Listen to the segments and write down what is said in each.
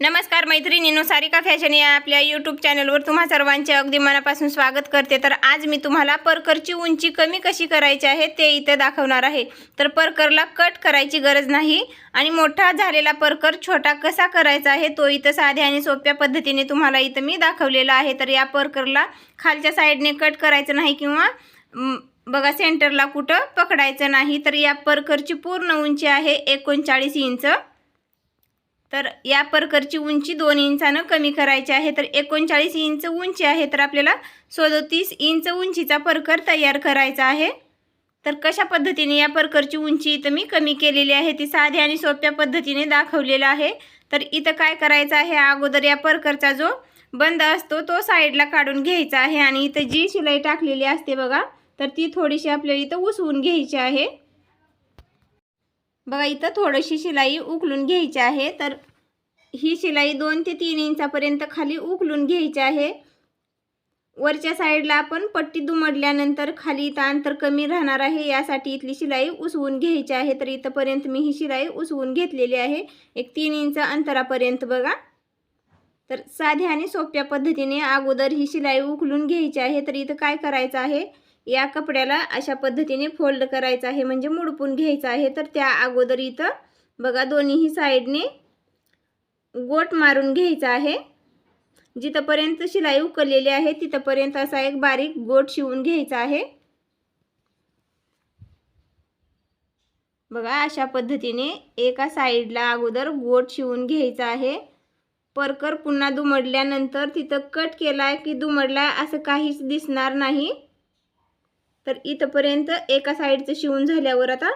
नमस्कार मैत्रिणीनो सारिका फॅशन या आपल्या यूट्यूब चॅनलवर तुम्हा सर्वांचे अगदी मनापासून स्वागत करते. तर आज मी तुम्हाला परकरची उंची कमी कशी करायची आहे ते इथं दाखवणार आहे. तर परकरला कट करायची गरज नाही आणि मोठा झालेला परकर छोटा कसा करायचा आहे तो इथं साध्या आणि सोप्या पद्धतीने तुम्हाला इथं मी दाखवलेला आहे. तर या परकरला खालच्या साईडने कट करायचं नाही किंवा बघा सेंटरला कुठं पकडायचं नाही. तर या परकरची पूर्ण उंची आहे एकोणचाळीस इंच. तर या परकरची उंची दोन इंचानं कमी करायची आहे. तर एकोणचाळीस इंच उंची आहे. तर आपल्याला सदोतीस इंच उंचीचा परकर तयार करायचा आहे. तर कशा पद्धतीने या परकरची उंची इथं मी कमी केलेली आहे? ती साध्या आणि सोप्या पद्धतीने दाखवलेलं आहे. तर इथं काय करायचं आहे? अगोदर या परकरचा जो बंद असतो तो साईडला काढून घ्यायचा आहे. आणि इथं जी शिलाई टाकलेली असते बघा तर ती थोडीशी आपल्याला इथं उसवून घ्यायची आहे. बघा इथं थोडीशी शिलाई उकलून घ्यायची आहे. तर ही शिलाई दोन ते तीन इंचापर्यंत खाली उकलून घ्यायची आहे. वरच्या साईडला आपण पट्टी दुमडल्यानंतर खाली इथं अंतर कमी राहणार आहे. यासाठी इथली शिलाई उसवून घ्यायची आहे. तर इथंपर्यंत मी ही शिलाई उसवून घेतलेली आहे. एक तीन इंच अंतरापर्यंत बघा. तर साध्या आणि सोप्या पद्धतीने अगोदर ही शिलाई उकलून घ्यायची आहे. तर इथं काय करायचं आहे? या कपड्याला अशा पद्धतीने फोल्ड करायचं आहे म्हणजे मुडपून घ्यायचं आहे. तर त्या अगोदर इथं बघा दोन्हीही साईडने गोट मारून घ्यायचा आहे. जिथंपर्यंत शिलाई उकललेली आहे तिथंपर्यंत असा एक बारीक गोट शिवून घ्यायचा आहे. बघा अशा पद्धतीने एका साईडला अगोदर गोट शिवून घ्यायचा आहे. परकर पुन्हा दुमडल्यानंतर तिथं कट केला की दुमडला असं काहीच दिसणार नाही. तर इथंपर्यंत एका साईडचं शिवून झाल्यावर आता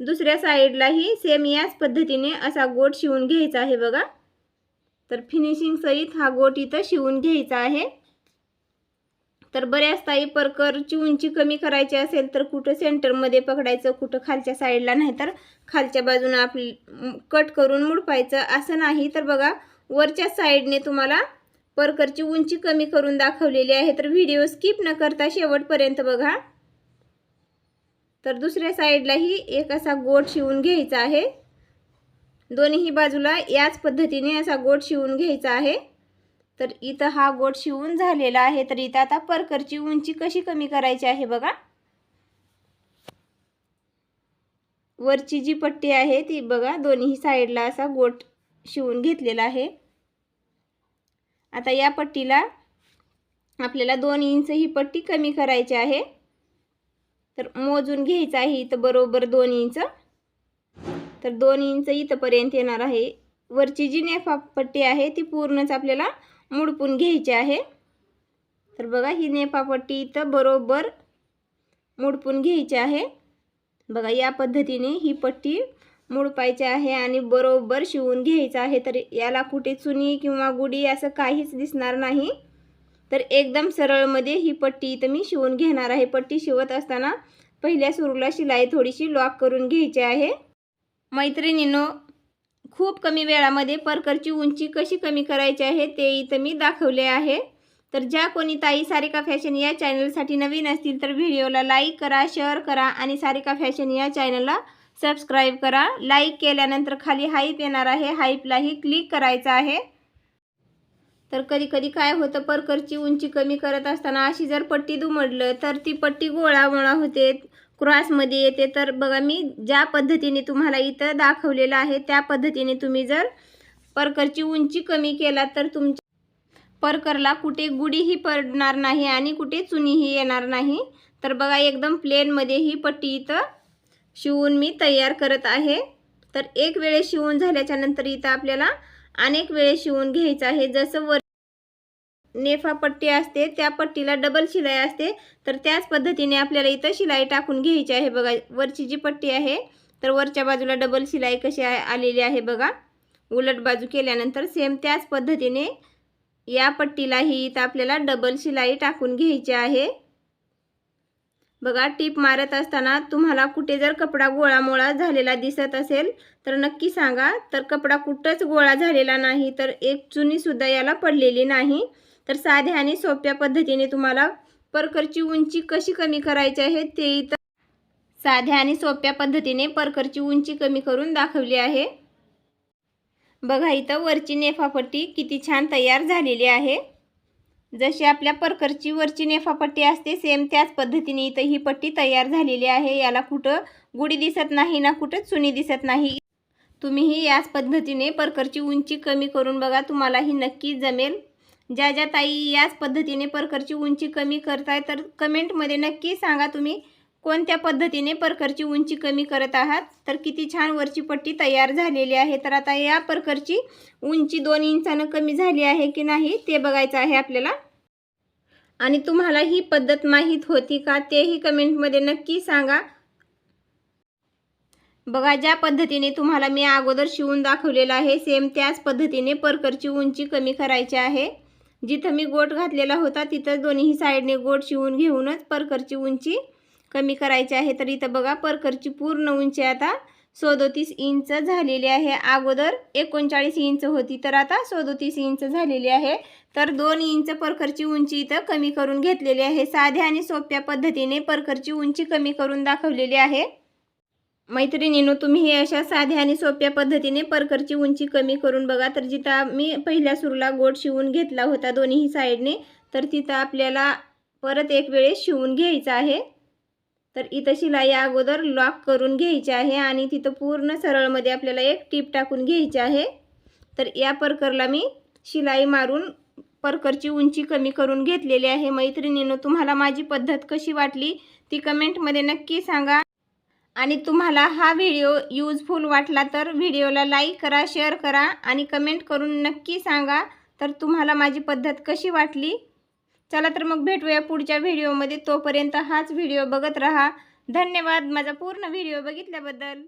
दुसऱ्या साईडलाही सेम याच पद्धतीने असा गोट शिवून घ्यायचा आहे बघा. तर फिनिशिंग सहित हा गोट इथं शिवून घ्यायचा आहे. तर बऱ्याच ताई परकरची उंची कमी करायची असेल तर कुठं सेंटरमध्ये पकडायचं कुठं खालच्या साईडला नाही तर खालच्या बाजूनं आपली कट करून मुडपायचं असं नाही. तर बघा वरच्या साईडने तुम्हाला परकरची उंची कमी करून दाखवलेली आहे. तर व्हिडिओ स्किप न करता शेवटपर्यंत बघा. तर दुसऱ्या साईडलाही एक असा गोट शिवून घ्यायचा आहे. दोन्ही बाजूला याच पद्धतीने असा गोट शिवून घ्यायचा आहे. तर इथं हा गोट शिवून झालेला आहे. तर इथं आता परकरची उंची कशी कमी करायची आहे बघा. वरची जी पट्टी आहे ती बघा दोन्ही साईडला असा गोट शिवून घेतलेला आहे. आता या पट्टीला आपल्याला दोन इंच ही पट्टी कमी करायची आहे. तर मोजून घ्यायचं आहे इथं बरोबर दोन इंच. तर दोन इंच इथंपर्यंत येणार आहे. वरची जी नेफापट्टी आहे ती पूर्णच आपल्याला मुडपून घ्यायची आहे. तर बघा ही नेफापट्टी इथं बरोबर मुडपून घ्यायची आहे. बघा या पद्धतीने ही पट्टी मुडपायची आहे आणि बरोबर शिवून घ्यायचं आहे. तर याला कुठे चुनी किंवा गुढी असं काहीच दिसणार नाही. तर एकदम सरळमध्ये ही पट्टी इथं मी शिवून घेणार आहे. पट्टी शिवत असताना पहिल्या सुरूला शिलाई थोडीशी लॉक करून घ्यायची आहे. मैत्रिणींनो खूप कमी वेळामध्ये परकरची उंची कशी कमी करायची आहे ते इथं मी दाखवले आहे. तर ज्या कोणी ताई सारिका फॅशन या चॅनलसाठी नवीन असतील तर व्हिडिओला लाईक करा शेअर करा आणि सारिका फॅशन या चॅनलला सबस्क्राईब करा. लाईक केल्यानंतर खाली हाईप येणार आहे. हाईपलाही क्लिक करायचं आहे. तर कधी कधी काय होतं परकरची उंची कमी करत असताना अशी जर पट्टी दुमडलं तर ती पट्टी गोळामोळा होते क्रॉसमध्ये येते. तर बघा मी ज्या पद्धतीने तुम्हाला इथं दाखवलेलं आहे त्या पद्धतीने तुम्ही जर परकरची उंची कमी केला तर तुमच्या परकरला कुठे गुढीही पडणार नाही आणि कुठे चुनीही येणार नाही. तर बघा एकदम प्लेनमध्ये ही पट्टी इथं शिवून मी तयार करत आहे. तर एक वेळेस शिवून झाल्याच्यानंतर इथं आपल्याला अनेक वेळे शिवून घ्यायचं आहे. जसं वर नेफा पट्टी असते त्या पट्टीला डबल शिलाई असते. तर त्याच पद्धतीने आपल्याला इथं शिलाई टाकून घ्यायची आहे बघा. वरची जी पट्टी आहे तर वरच्या बाजूला डबल शिलाई कशी आलेली आहे बघा. उलट बाजू केल्यानंतर सेम त्याच पद्धतीने या पट्टीलाही इथं आपल्याला डबल शिलाई टाकून घ्यायची आहे. बघा टीप मारत असताना तुम्हाला कुठे जर कपडा गोळामोळा झालेला दिसत असेल तर नक्की सांगा. तर कपडा कुठंच गोळा झालेला नाही तर एक चुनीसुद्धा याला पडलेली नाही. तर साध्या आणि सोप्या पद्धतीने तुम्हाला परकरची उंची कशी कमी करायची आहे ते इथं साध्या आणि सोप्या पद्धतीने परकरची उंची कमी करून दाखवली आहे. बघा इथं वरची नेफापट्टी किती छान तयार झालेली आहे. जशी आपल्या परकरची वरची नेफापट्टी असते सेम त्याच पद्धतीने इथं ही पट्टी तयार झालेली आहे. याला कुठं गुढी दिसत नाही ना कुठं चुनी दिसत नाही. तुम्हीही याच पद्धतीने परकरची उंची कमी करून बघा तुम्हालाही नक्की जमेल. ज्या ज्या ताई याच पद्धतीने परकरची उंची कमी करताय तर कमेंटमध्ये नक्की सांगा तुम्ही. कोणत्या पद्धतीने परकरची उंची कमी करत आहात? तर किती छान वरची पट्टी तयार झालेली आहे. तर आता या परकरची उंची दोन इंचानं कमी झाली आहे की नाही ते बघायचं आहे आपल्याला. आणि तुम्हाला ही पद्धत माहीत होती का तेही कमेंटमध्ये नक्की सांगा. बघा ज्या पद्धतीने तुम्हाला मी अगोदर शिवून दाखवलेलं आहे सेम त्याच पद्धतीने परकरची उंची कमी करायची आहे. जिथं मी गोट घातलेला होता तिथं दोन्ही साईडने गोट शिवून घेऊनच परकरची उंची कमी करायची आहे. तर इथं बघा परकरची पूर्ण उंची आता सदोतीस इंच झालेली आहे. अगोदर एकोणचाळीस इंच होती तर आता सदोतीस इंच झालेली आहे. तर दोन इंच परखरची उंची इथं कमी करून घेतलेली आहे. साध्या आणि सोप्या पद्धतीने परखरची उंची कमी करून दाखवलेली आहे. मैत्रिणीनो तुम्ही हे अशा साध्या आणि सोप्या पद्धतीने परकरची उंची कमी करून बघा. तर जिथं मी पहिल्या सुरूला गोट शिवून घेतला होता दोन्ही साईडने तर तिथं आपल्याला परत एक वेळेस शिवून घ्यायचं आहे. तर इथं शिलाई अगोदर लॉक करून घ्यायची आहे आणि तिथं पूर्ण सरळमध्ये आपल्याला एक टीप टाकून घ्यायची आहे. तर या परकरला मी शिलाई मारून परकरची उंची कमी करून घेतलेली आहे. मैत्रिणीनं तुम्हाला माझी पद्धत कशी वाटली ती कमेंटमध्ये नक्की सांगा. आणि तुम्हाला हा व्हिडिओ यूजफुल वाटला तर व्हिडिओला लाईक करा शेअर करा आणि कमेंट करून नक्की सांगा. तर तुम्हाला माझी पद्धत कशी वाटली चला तर मग भेटूया पुढच्या व्हिडिओमध्ये तोपर्यंत हाच व्हिडिओ बघत राहा. धन्यवाद. माझा पूर्ण व्हिडिओ बघितल्याबद्दल.